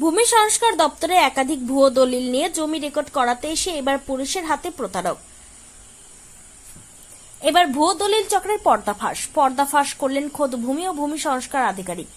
ভূমি সংস্কার দপ্তরে একাধিক ভুয়ো দলিল নিয়ে জমি রেকর্ড করাতে এসে এবার পুলিশের হাতে প্রতারক। এবার ভুয়ো দলিল চক্রের পর্দাফাঁস পর্দাফাঁস করলেন খোদ ভূমি ও ভূমি সংস্কার আধিকারিক।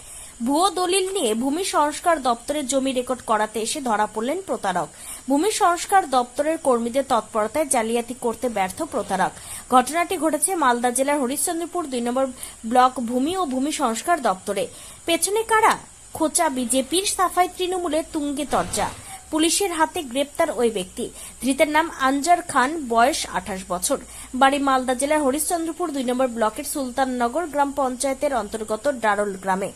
ভুয়ো দলিল নিয়ে ভূমি সংস্কার দপ্তরের জমি রেকর্ড করাতে এসে ধরা পড়লেন প্রতারক। ভূমি সংস্কার দপ্তরের কর্মীদের তৎপরতায় জালিয়াতি করতে ব্যর্থ প্রতারক। ঘটনাটি ঘটেছে মালদা জেলার হরিশ্চন্দ্রপুর দুই নম্বর ব্লক ভূমি ও ভূমি সংস্কার দপ্তরে। পেছনে কারা? খোঁচা বিজেপির সাফাই তৃণমূলের তুঙ্গে তর্জা। পুলিশের হাতে গ্রেপ্তার ওই ব্যক্তি। ধৃতের নাম আনজার খান, বয়স আঠাশ বছর। বাড়ি মালদা জেলার হরিশ্চন্দ্রপুর দুই নম্বর ব্লকের সুলতাননগর গ্রাম পঞ্চায়েতের অন্তর্গত ডারল গ্রামে।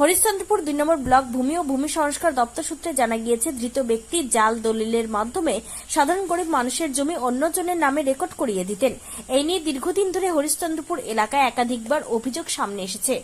হরিশ্চন্দ্রপুর দুই নম্বর ব্লক ভূমি ও ভূমি সংস্কার দপ্তর সূত্রে জানা গিয়েছে, ধৃত ব্যক্তি জাল দলিলের মাধ্যমে সাধারণ গরিব মানুষের জমি অন্যজনের নামে রেকর্ড করিয়ে দিতেন। এই নিয়ে দীর্ঘদিন ধরে হরিশ্চন্দ্রপুর এলাকায় একাধিকবার অভিযোগ সামনে এসেছে।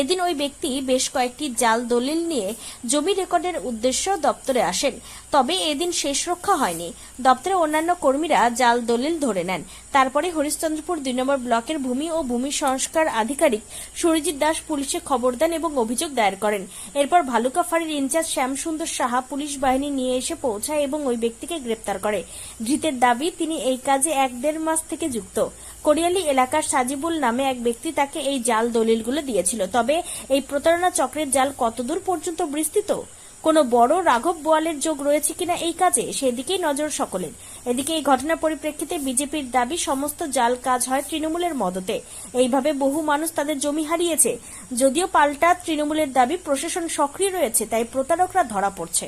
এদিন ওই ব্যক্তি বেশ কয়েকটি জাল দলিল নিয়ে জমি রেকর্ডের উদ্দেশ্য দপ্তরে আসেন। তবে এদিন শেষ রক্ষা হয়নি। দপ্তরের অন্যান্য কর্মীরা জাল দলিল ধরে নেন। তারপরে হরিশ্চন্দ্রপুর দুই নম্বর ব্লকের ভূমি ও ভূমি সংস্কার আধিকারিক সুরজিৎ দাস পুলিশে খবর দেন এবং অভিযোগ দায়ের করেন। এরপর ভালুকা ফাঁড়ির ইনচার্জ শ্যামসুন্দর সাহা পুলিশ বাহিনী নিয়ে এসে পৌঁছায় এবং ওই ব্যক্তিকে গ্রেপ্তার করে। ধৃতের দাবি, তিনি এই কাজে এক দেড় মাস থেকে যুক্ত। কোরিয়ালি এলাকার সাজিবুল নামে এক ব্যক্তি তাকে এই জাল দলিলগুলো দিয়েছিল। তবে এই প্রতারণা চক্রের জাল কতদূর পর্যন্ত বিস্তৃত? কোনো বড় রাঘব বোয়ালের যোগ রয়েছে কিনা এই কাজে সেদিকেই নজর সকলের। এদিকে এই ঘটনার পরিপ্রেক্ষিতে বিজেপির দাবি, সমস্ত জাল কাজ হয় তৃণমূলের মদতে। এইভাবে বহু মানুষ তাদের জমি হারিয়েছে। যদিও পাল্টা তৃণমূলের দাবি প্রশাসন সক্রিয় রয়েছে, তাই প্রতারকরা ধরা পড়ছে।